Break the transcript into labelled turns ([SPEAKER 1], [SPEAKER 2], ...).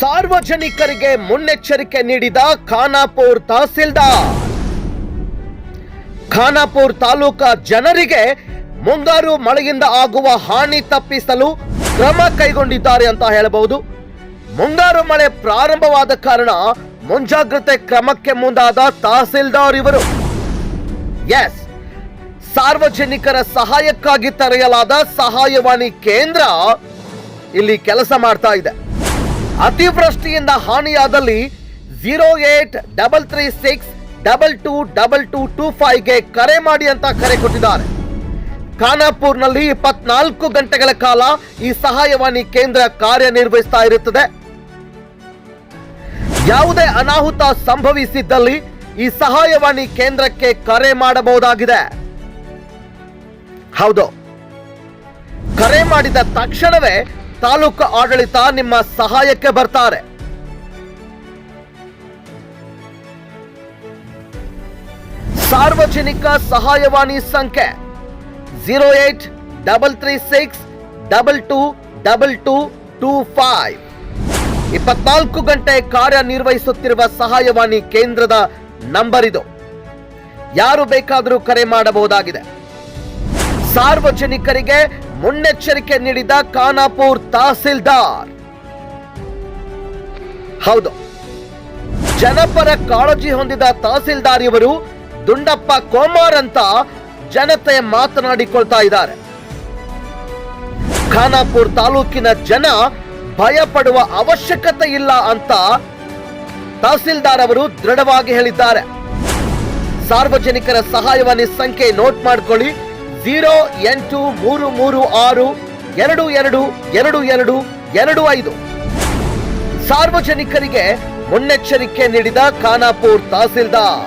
[SPEAKER 1] ಸಾರ್ವಜನಿಕರಿಗೆ ಮುನ್ನೆಚ್ಚರಿಕೆ ನೀಡಿದ ಖಾನಾಪುರ್ ತಹಸೀಲ್ದಾರ್. ಖಾನಾಪುರ್ ತಾಲೂಕಾ ಜನರಿಗೆ ಮುಂಗಾರು ಮಳೆಯಿಂದ ಆಗುವ ಹಾನಿ ತಪ್ಪಿಸಲು ಕ್ರಮ ಕೈಗೊಂಡಿದ್ದಾರೆ ಅಂತ ಹೇಳಬಹುದು. ಮುಂಗಾರು ಮಳೆ ಪ್ರಾರಂಭವಾದ ಕಾರಣ ಮುಂಜಾಗ್ರತೆ ಕ್ರಮಕ್ಕೆ ಮುಂದಾದ ತಹಸೀಲ್ದಾರ್ ಇವರು. ಎಸ್, ಸಾರ್ವಜನಿಕರ ಸಹಾಯಕ್ಕಾಗಿ ತೆರೆಯಲಾದ ಸಹಾಯವಾಣಿ ಕೇಂದ್ರ ಇಲ್ಲಿ ಕೆಲಸ ಮಾಡ್ತಾ ಇದೆ. ಅತಿವೃಷ್ಟಿಯಿಂದ ಹಾನಿಯಾದಲ್ಲಿ zero eight double three six double two double two two ಫೈವ್ಗೆ ಕರೆ ಮಾಡಿ ಅಂತ ಕರೆ ಕೊಟ್ಟಿದ್ದಾರೆ. ಖಾನಾಪುರ್ನಲ್ಲಿ ಇಪ್ಪತ್ನಾಲ್ಕು ಗಂಟೆಗಳ ಕಾಲ ಈ ಸಹಾಯವಾಣಿ ಕೇಂದ್ರ ಕಾರ್ಯನಿರ್ವಹಿಸ್ತಾ ಇರುತ್ತದೆ. ಯಾವುದೇ ಅನಾಹುತ ಸಂಭವಿಸಿದ್ದಲ್ಲಿ ಈ ಸಹಾಯವಾಣಿ ಕೇಂದ್ರಕ್ಕೆ ಕರೆ ಮಾಡಬಹುದಾಗಿದೆ. ಹೌದು. ಕರೆ ಮಾಡಿದ ತಕ್ಷಣವೇ ತಾಲೂಕು ಆಡಳಿತ ನಿಮ್ಮ ಸಹಾಯಕ್ಕೆ ಬರ್ತಾರೆ. ಸಾರ್ವಜನಿಕ ಸಹಾಯವಾಣಿ ಸಂಖ್ಯೆ zero eight double three six double two double two two five. ಇಪ್ಪತ್ನಾಲ್ಕು ಗಂಟೆ ಕಾರ್ಯನಿರ್ವಹಿಸುತ್ತಿರುವ ಸಹಾಯವಾಣಿ ಕೇಂದ್ರದ ನಂಬರ್ ಇದು. ಯಾರು ಬೇಕಾದರೂ ಕರೆ ಮಾಡಬಹುದಾಗಿದೆ. ಸಾರ್ವಜನಿಕರಿಗೆ ಮುನ್ನೆಚ್ಚರಿಕೆ ನೀಡಿದ ಖಾನಾಪುರ್ ತಹಸೀಲ್ದಾರ್. ಹೌದು. ಜನಪರ ಕಾಳಜಿ ಹೊಂದಿದ ತಹಸೀಲ್ದಾರ್ ಇವರು ದುಂಡಪ್ಪ ಕೋಮಾರ್ ಅಂತ ಜನತೆ ಮಾತನಾಡಿಕೊಳ್ತಾ ಇದ್ದಾರೆ. ಖಾನಾಪುರ್ ತಾಲೂಕಿನ ಜನ ಭಯ ಪಡುವ ಅವಶ್ಯಕತೆ ಇಲ್ಲ ಅಂತ ತಹಸೀಲ್ದಾರ್ ಅವರು ದೃಢವಾಗಿ ಹೇಳಿದ್ದಾರೆ. ಸಾರ್ವಜನಿಕರ ಸಹಾಯವಾಣಿ ಸಂಖ್ಯೆ ನೋಟ್ ಮಾಡ್ಕೊಳ್ಳಿ. ಜೀರೋ ಎಂಟು ಮೂರು ಮೂರು ಆರು ಎರಡು ಎರಡು ಎರಡು ಎರಡು ಎರಡು ಐದು. ಸಾರ್ವಜನಿಕರಿಗೆ ಮುನ್ನೆಚ್ಚರಿಕೆ ನೀಡಿದ ಖಾನಾಪುರ್ ತಹಸೀಲ್ದಾರ್.